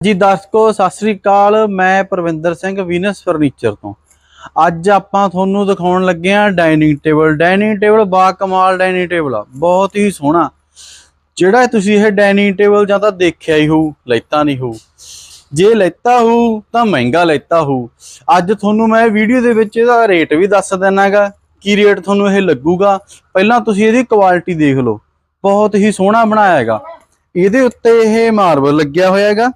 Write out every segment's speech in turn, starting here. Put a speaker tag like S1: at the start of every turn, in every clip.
S1: ਜੀ ਦਰਸ਼ਕੋ, ਸਤਿ ਸ੍ਰੀ ਅਕਾਲ। ਮੈਂ Parvinder Singh Venus furniture ਤੋਂ। ਅੱਜ ਆਪਾਂ ਤੁਹਾਨੂੰ ਦਿਖਾਉਣ ਲੱਗੇ ਆ ਡਾਈਨਿੰਗ ਟੇਬਲ ਡਾਈਨਿੰਗ ਟੇਬਲ ਬਾ ਕਮਾਲ ਡਾਈਨਿੰਗ ਟੇਬਲ ਆ। ਬਹੁਤ ਹੀ ਸੋਹਣਾ। ਜਿਹੜਾ ਤੁਸੀਂ ਇਹ ਡਾਈਨਿੰਗ ਟੇਬਲ ਜਾਂ ਤਾਂ ਦੇਖਿਆ ਹੀ ਹੋਊ, ਲੈਤਾ ਨਹੀਂ ਹੋਊ। ਜੇ ਲੈਤਾ ਹੋਊ, ਤਾਂ ਮਹਿੰਗਾ ਲੈਤਾ ਹੋਊ। ਅੱਜ ਤੁਹਾਨੂੰ ਮੈਂ ਵੀਡੀਓ ਦੇ ਵਿੱਚ ਇਹਦਾ ਰੇਟ ਵੀ ਦੱਸ ਦੇਣਾਗਾ ਕੀ ਰੇਟ ਤੁਹਾਨੂੰ ਇਹ ਲੱਗੂਗਾ? ਪਹਿਲਾਂ ਤੁਸੀਂ ਇਹਦੀ ਕੁਆਲਿਟੀ ਦੇਖ ਲਓ। ਬਹੁਤ ਹੀ ਸੋਹਣਾ ਬਣਾਇਆ ਹੈਗਾ। ਇਹਦੇ ਉੱਤੇ ਇਹ ਮਾਰਬਲ ਲੱਗਿਆ ਹੋਇਆ ਹੈਗਾ।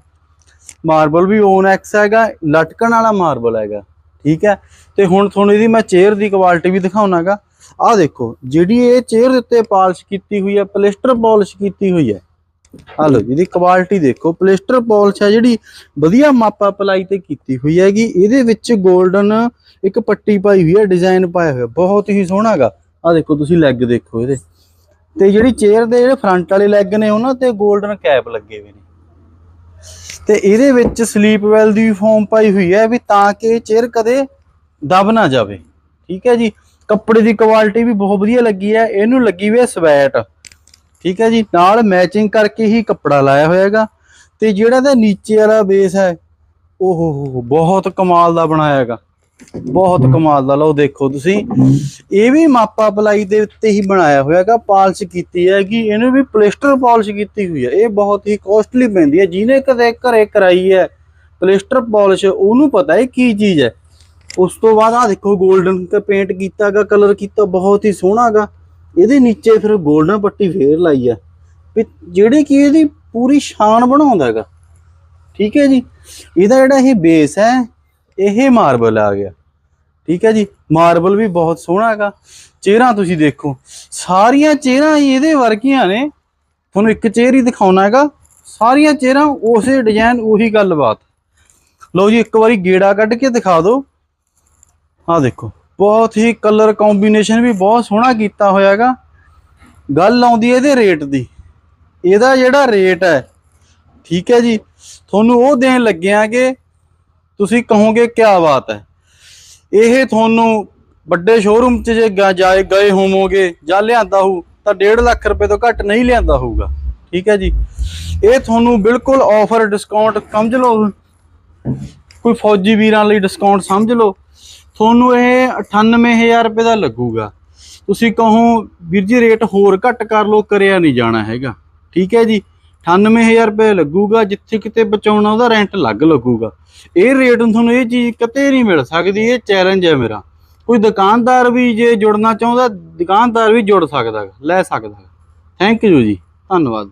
S1: ਮਾਰਬਲ ਵੀ ਓਨ ਐਕਸ ਹੈਗਾ, ਲਟਕਣ ਵਾਲਾ ਮਾਰਬਲ ਹੈਗਾ, ਠੀਕ ਹੈ? ਤੇ ਹੁਣ ਤੁਹਾਨੂੰ ਇਹਦੀ ਮੈਂ ਚੇਅਰ ਦੀ ਕੁਆਲਿਟੀ ਵੀ ਦਿਖਾਉਣਾਗਾ। ਆਹ ਦੇਖੋ, ਜਿਹੜੀ ਇਹ ਚੇਅਰ ਦੇ ਉੱਤੇ ਪਾਲਿਸ਼ ਕੀਤੀ ਹੋਈ ਹੈ, ਪਲੇਸਟਰ ਪਾਲਿਸ਼ ਕੀਤੀ ਹੋਈ ਹੈ। ਆਹ ਲਓ ਇਹਦੀ ਕੁਆਲਿਟੀ ਦੇਖੋ, ਪਲੇਸਟਰ ਪਾਲਿਸ਼ ਹੈ ਜਿਹੜੀ ਵਧੀਆ ਮਾਪਾ ਅਪਲਾਈ ਤੇ ਕੀਤੀ ਹੋਈ ਹੈਗੀ। ਇਹਦੇ ਵਿੱਚ 골ਡਨ ਇੱਕ ਪੱਟੀ ਪਾਈ ਹੋਈ ਹੈ ਡਿਜ਼ਾਈਨ ਪਾਇਆ ਹੋਇਆ, ਬਹੁਤ ਹੀ ਸੋਹਣਾ ਹੈਗਾ ਆਹ ਦੇਖੋ, ਤੁਸੀਂ ਲੈਗ ਦੇਖੋ ਇਹਦੇ। ਤੇ ਜਿਹੜੀ ਚੇਅਰ ਦੇ ਜਿਹੜੇ ਫਰੰਟ ਵਾਲੇ ਲੈਗ ਨੇ ਉਹਨਾਂ ਤੇ 골ਡਨ ਕੈਪ ਲੱਗੇ ਹੋਏ ਨੇ। ਤੇ ਇਹਦੇ ਵਿੱਚ ਸਲੀਪ ਵੈਲ ਦੀ ਫੋਮ ਪਾਈ ਹੋਈ ਹੈ ਵੀ ਤਾਂ ਕਿ ਚੇਅਰ ਕਦੇ ਦਬ ਨਾ ਜਾਵੇ। ਠੀਕ ਹੈ ਜੀ? ਕੱਪੜੇ ਦੀ ਕੁਆਲਿਟੀ ਵੀ ਬਹੁਤ ਵਧੀਆ ਲੱਗੀ ਹੈ। ਇਹਨੂੰ ਲੱਗੀ ਹੋਈ ਹੈ ਸਵੈਟ ਠੀਕ ਹੈ ਜੀ? ਨਾਲ ਮੈਚਿੰਗ ਕਰਕੇ ਹੀ ਕੱਪੜਾ ਲਾਇਆ ਹੋਇਆ ਹੈਗਾ। ਤੇ ਜਿਹੜਾ ਇਹਦਾ ਨੀਚੇ ਵਾਲਾ ਬੇਸ ਹੈ, ਉਹ ਹੋ, ਬਹੁਤ ਕਮਾਲ ਦਾ ਬਣਾਇਆ ਹੈਗਾ। ਬਹੁਤ ਕਮਾਲ ਦਾ ਲਓ ਦੇਖੋ ਤੁਸੀਂ। ਇਹ ਵੀ ਮਾਪਾ ਪਲਾਈ ਦੇ ਉੱਤੇ ਹੀ ਬਣਾਇਆ ਹੋਇਆ ਹੈਗਾ ਪਾਲਿਸ਼ ਕੀਤੀ ਹੈਗੀ ਇਹਨੂੰ ਵੀ ਪਲਿਸਟਰ ਪਾਲਿਸ਼ ਕੀਤੀ ਹੋਈ ਹੈ। ਇਹ ਬਹੁਤ ਹੀ ਕੋਸਟਲੀ ਪੈਂਦੀ ਹੈ ਜਿਹਨੇ ਕਦੇ ਘਰੇ ਕਰਾਈ ਹੈ ਪਲਿਸਟਰ ਪਾਲਿਸ਼ ਉਹਨੂੰ ਪਤਾ ਹੈ ਕੀ ਚੀਜ਼ ਹੈ। ਉਸ ਤੋਂ ਬਾਅਦ ਆ ਦੇਖੋ 골ਡਨ ਤੇ ਪੇਂਟ ਕੀਤਾਗਾ ਕਲਰ ਕੀਤਾ ਬਹੁਤ ਹੀ ਸੋਹਣਾਗਾ ਇਹਦੇ ਨੀਚੇ ਫਿਰ 골ਡਨ ਪੱਟੀ ਫੇਰ ਲਾਈ ਹੈ। ਵੀ ਜਿਹੜੀ ਕਿ ਇਹਦੀ ਪੂਰੀ ਸ਼ਾਨ ਬਣਾਉਂਦਾ ਹੈਗਾ। ਠੀਕ ਹੈ ਜੀ? ਇਹਦਾ ਜਿਹੜਾ ਇਹ ਬੇਸ ਹੈ ਇਹ ਮਾਰਬਲ ਆ ਗਿਆ। ਠੀਕ ਹੈ ਜੀ? ਮਾਰਬਲ ਵੀ ਬਹੁਤ ਸੋਹਣਾ ਹੈਗਾ। ਚਿਹਰਾ ਤੁਸੀਂ ਦੇਖੋ। ਸਾਰੀਆਂ ਚਿਹਰਾ ਇਹਦੇ ਵਰਗੀਆਂ ਨੇ। ਤੁਹਾਨੂੰ ਇੱਕ ਚਿਹਰ ਹੀ ਦਿਖਾਉਣਾ ਹੈਗਾ। ਸਾਰੀਆਂ ਚਿਹਰਾ ਉਸੇ ਡਿਜ਼ਾਈਨ ਉਹੀ ਗੱਲਬਾਤ। ਲਓ ਜੀ, ਇੱਕ ਵਾਰੀ ਗੇੜਾ ਕੱਢ ਕੇ ਦਿਖਾ ਦਿਓ। ਆਹ ਦੇਖੋ, ਬਹੁਤ ਹੀ ਕਲਰ ਕੰਬੀਨੇਸ਼ਨ ਵੀ ਬਹੁਤ ਸੋਹਣਾ ਕੀਤਾ ਹੋਇਆ ਹੈਗਾ। ਗੱਲ ਆਉਂਦੀ ਹੈ ਇਹਦੇ ਰੇਟ ਦੀ। ਇਹਦਾ ਜਿਹੜਾ ਰੇਟ ਹੈ, ਠੀਕ ਹੈ ਜੀ? ਤੁਹਾਨੂੰ ਉਹ ਦੇਣ ਲੱਗਿਆਗੇ ਤੁਸੀਂ ਕਹੋਗੇ ਕੀ ਬਾਤ ਹੈ? ਇਹ ਤੁਹਾਨੂੰ ਵੱਡੇ ਸ਼ੋਰੂਮ 'ਚ ਜੇ ਜਾਏ, ਗਏ ਹੋਵੋਗੇ, ਜਾਂ ਲਿਆਂਦਾ ਹੋ ਤਾਂ 1.5 ਲੱਖ ਰੁਪਏ ਤੋਂ ਘੱਟ ਨਹੀਂ ਲਿਆਂਦਾ ਹੋਊਗਾ। ਠੀਕ ਹੈ ਜੀ? ਇਹ ਤੁਹਾਨੂੰ ਬਿਲਕੁਲ ਆਫਰ ਡਿਸਕਾਊਂਟ ਸਮਝ ਲਓ। ਕੋਈ ਫੌਜੀ ਵੀਰਾਂ ਲਈ ਡਿਸਕਾਊਂਟ ਸਮਝ ਲਓ। ਤੁਹਾਨੂੰ ਇਹ 98000 ਰੁਪਏ ਦਾ ਲੱਗੂਗਾ। ਤੁਸੀਂ ਕਹੋ, ਵੀਰ ਜੀ ਰੇਟ ਹੋਰ ਘੱਟ ਕਰ ਲਓ, ਕਰਿਆ ਨਹੀਂ ਜਾਣਾ ਹੈਗਾ। ਠੀਕ ਹੈ ਜੀ? 98000 ਰੁਪਏ ਲੱਗੂਗਾ, ਜਿੱਥੇ ਕਿਤੇ ਬਚਾਉਣਾ ਉਹਦਾ ਰੈਂਟ ਅਲੱਗ ਲੱਗੂਗਾ। ਇਹ ਰੇਟ ਨੂੰ ਤੁਹਾਨੂੰ ਇਹ ਚੀਜ਼ ਕਿਤੇ ਨਹੀਂ ਮਿਲ ਸਕਦੀ, ਇਹ ਚੈਲੰਜ ਹੈ ਮੇਰਾ। ਕੋਈ ਦੁਕਾਨਦਾਰ ਵੀ ਜੇ ਜੁੜਨਾ ਚਾਹੁੰਦਾ, ਦੁਕਾਨਦਾਰ ਵੀ ਜੁੜ ਸਕਦਾ, ਲੈ ਸਕਦਾ। ਥੈਂਕ ਯੂ ਜੀ, ਧੰਨਵਾਦ।